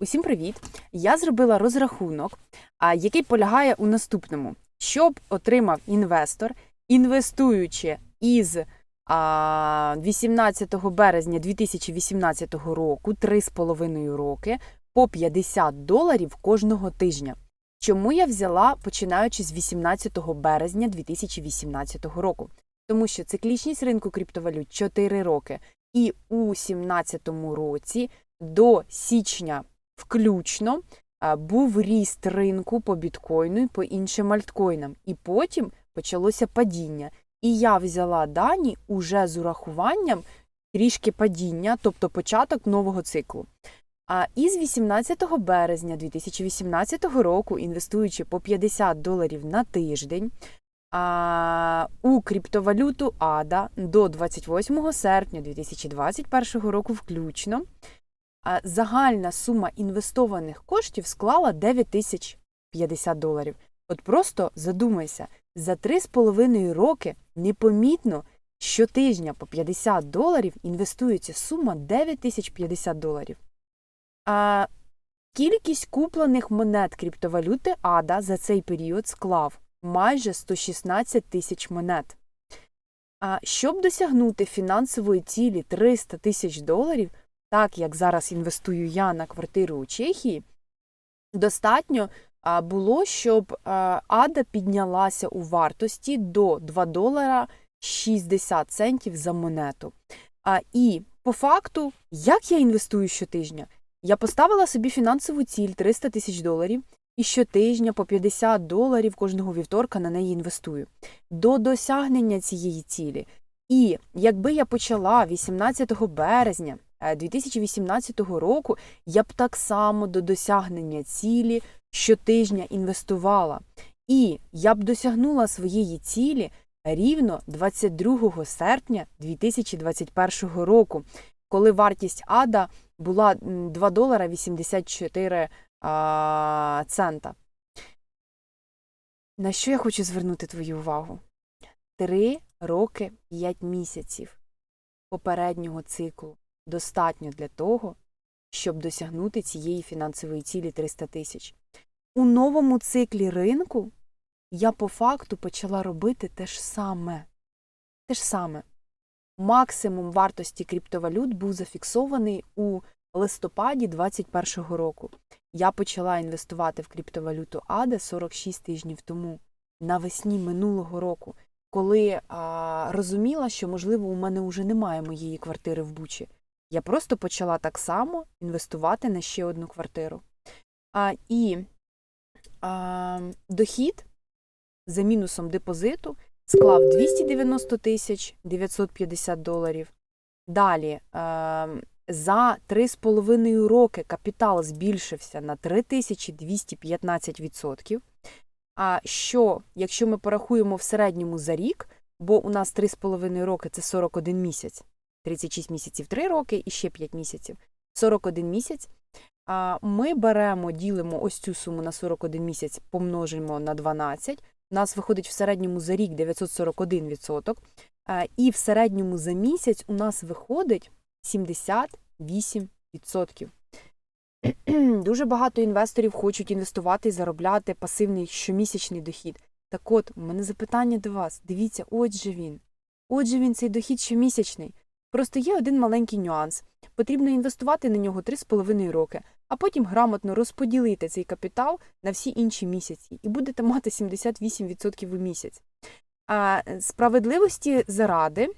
Усім привіт! Я зробила розрахунок, який полягає у наступному: щоб отримав інвестор, інвестуючи із 18 березня 2018 року 3,5 роки по 50 доларів кожного тижня. Чому я взяла починаючи з 18 березня 2018 року? Тому що циклічність ринку криптовалют 4 роки, і у 2017 році до січня включно був ріст ринку по біткоїну і по іншим альткоїнам. І потім почалося падіння. І я взяла дані уже з урахуванням трішки падіння, тобто початок нового циклу. А із 18 березня 2018 року, інвестуючи по 50 доларів на тиждень, а, у криптовалюту ADA до 28 серпня 2021 року включно, загальна сума інвестованих коштів склала 9 тисяч 50 доларів. От просто задумайся, за 3,5 роки непомітно щотижня по 50 доларів інвестується сума 9 тисяч 50 доларів. А кількість куплених монет криптовалюти ADA за цей період склав майже 116 тисяч монет. А щоб досягнути фінансової цілі 300 тисяч доларів, так як зараз інвестую я на квартиру у Чехії, достатньо було, щоб ада піднялася у вартості до 2 долара 60 центів за монету. І по факту, як я інвестую щотижня? Я поставила собі фінансову ціль 300 тисяч доларів і щотижня по 50 доларів кожного вівторка на неї інвестую. До досягнення цієї цілі. І якби я почала 18 березня 2018 року, я б так само до досягнення цілі щотижня інвестувала. І я б досягнула своєї цілі рівно 22 серпня 2021 року, коли вартість ада була 2 долара 84 а, цента. На що я хочу звернути твою увагу? Три роки 5 місяців попереднього циклу достатньо для того, щоб досягнути цієї фінансової цілі 300 тисяч. У новому циклі ринку я по факту почала робити те ж саме. Те ж саме. Максимум вартості криптовалют був зафіксований у листопаді 2021 року. Я почала інвестувати в криптовалюту ADA 46 тижнів тому, навесні минулого року, коли а, розуміла, що, можливо, у мене вже немає моєї квартири в Бучі. Я просто почала так само інвестувати на ще одну квартиру. А, І а, дохід за мінусом депозиту склав 290 тисяч 950 доларів. Далі а, за 3,5 роки капітал збільшився на 3215%. А що, якщо ми порахуємо в середньому за рік, бо у нас 3,5 роки це 41 місяць, 36 місяців 3 роки і ще 5 місяців, 41 місяць. Ми беремо, ділимо ось цю суму на 41 місяць, помножимо на 12. У нас виходить в середньому за рік 941%. І в середньому за місяць у нас виходить 78%. Дуже багато інвесторів хочуть інвестувати і заробляти пасивний щомісячний дохід. Так от, у мене запитання до вас. Дивіться, отже він. Отже він цей дохід щомісячний. Просто є один маленький нюанс. Потрібно інвестувати на нього 3,5 роки, а потім грамотно розподілити цей капітал на всі інші місяці, і будете мати 78% у місяць. А справедливості заради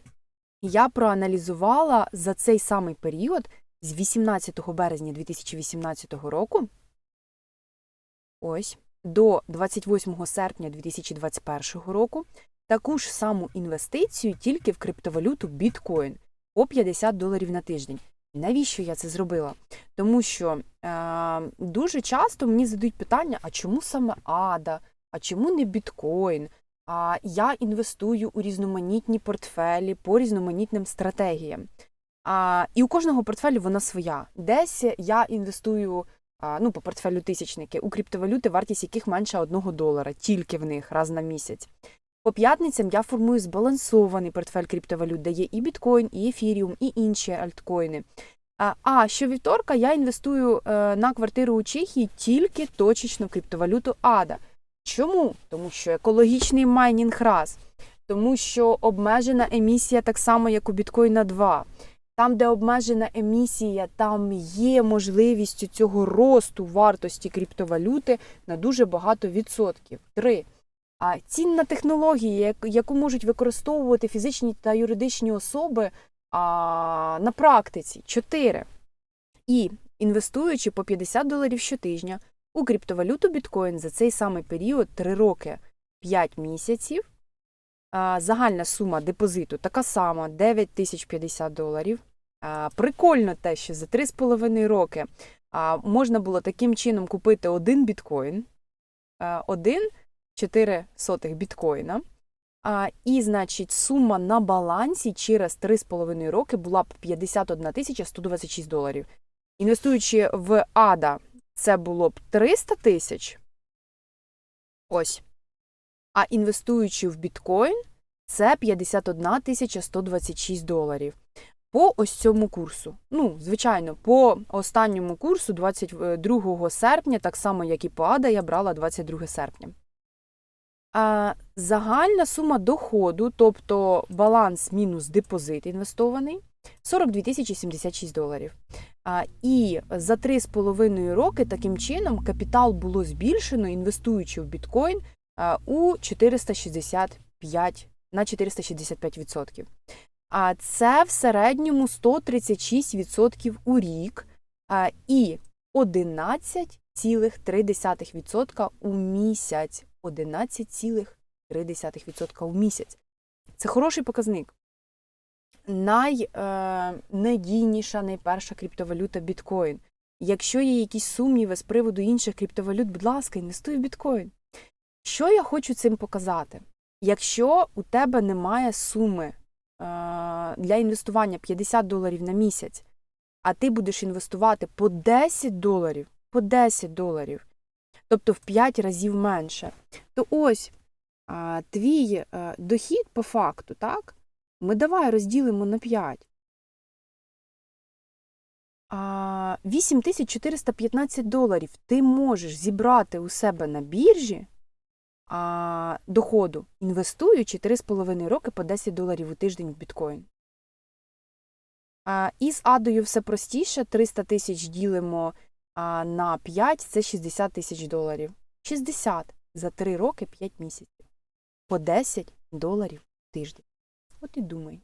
я проаналізувала за цей самий період з 18 березня 2018 року ось до 28 серпня 2021 року таку ж саму інвестицію тільки в криптовалюту біткоін по 50 доларів на тиждень. Навіщо я це зробила? Тому що е, дуже часто мені задають питання: а чому саме ада, а чому не біткоін? А я інвестую у різноманітні портфелі по різноманітним стратегіям. А, І у кожного портфелю вона своя. Десь я інвестую а, ну, по портфелю тисячники у криптовалюти, вартість яких менше 1 долара, тільки в них раз на місяць. По п'ятницям я формую збалансований портфель криптовалют, де є і біткоін, і ефіріум, і інші альткоїни. А, щовівторка я інвестую е, на квартиру у Чехії тільки точечно в криптовалюту ADA. Чому? Тому що екологічний майнінг раз, тому що обмежена емісія так само, як у біткоїна 2. Там, де обмежена емісія, там є можливість цього росту вартості криптовалюти на дуже багато відсотків. Три. Цінна технологія, яку можуть використовувати фізичні та юридичні особи на практиці. Чотири. І інвестуючи по 50 доларів щотижня у криптовалюту біткоін за цей самий період 3 роки 5 місяців. Загальна сума депозиту така сама 9 тисяч 50 доларів. Прикольно те, що за 3,5 роки можна було таким чином купити один біткоін, один 4 біткоїна. А, і, значить, сума на балансі через 3,5 роки була б 51 тисяча 126 доларів. Інвестуючи в ADA, це було б 300 тисяч. Ось. А інвестуючи в біткоін, це 51 тисяча 126 доларів. По ось цьому курсу. Ну, звичайно, по останньому курсу 22 серпня, так само, як і по ADA, я брала 22 серпня. Загальна сума доходу, тобто баланс мінус депозит інвестований, 42 тисячі 76 доларів. І за 3,5 роки таким чином капітал було збільшено, інвестуючи в біткоін у 465 на 465%. А це в середньому 136% у рік і 11,3% у місяць. 11,3% у місяць. Це хороший показник. Найнадійніша, найперша криптовалюта біткоін. Якщо є якісь сумніви з приводу інших криптовалют, будь ласка, інвестуй в біткоін. Що я хочу цим показати? Якщо у тебе немає суми е, для інвестування 50 доларів на місяць, а ти будеш інвестувати по 10 доларів, по 10 доларів, тобто в 5 разів менше, то ось твій а, дохід по факту, так? Ми давай розділимо на 5. А, 8415 доларів ти можеш зібрати у себе на біржі а, доходу, інвестуючи 3,5 роки по 10 доларів у тиждень в біткоін. А, і з адою все простіше. 300 тисяч ділимо а, на 5 це 60 тисяч доларів. 60 за 3 роки 5 місяців. По 10 доларів в тиждень. От і думай.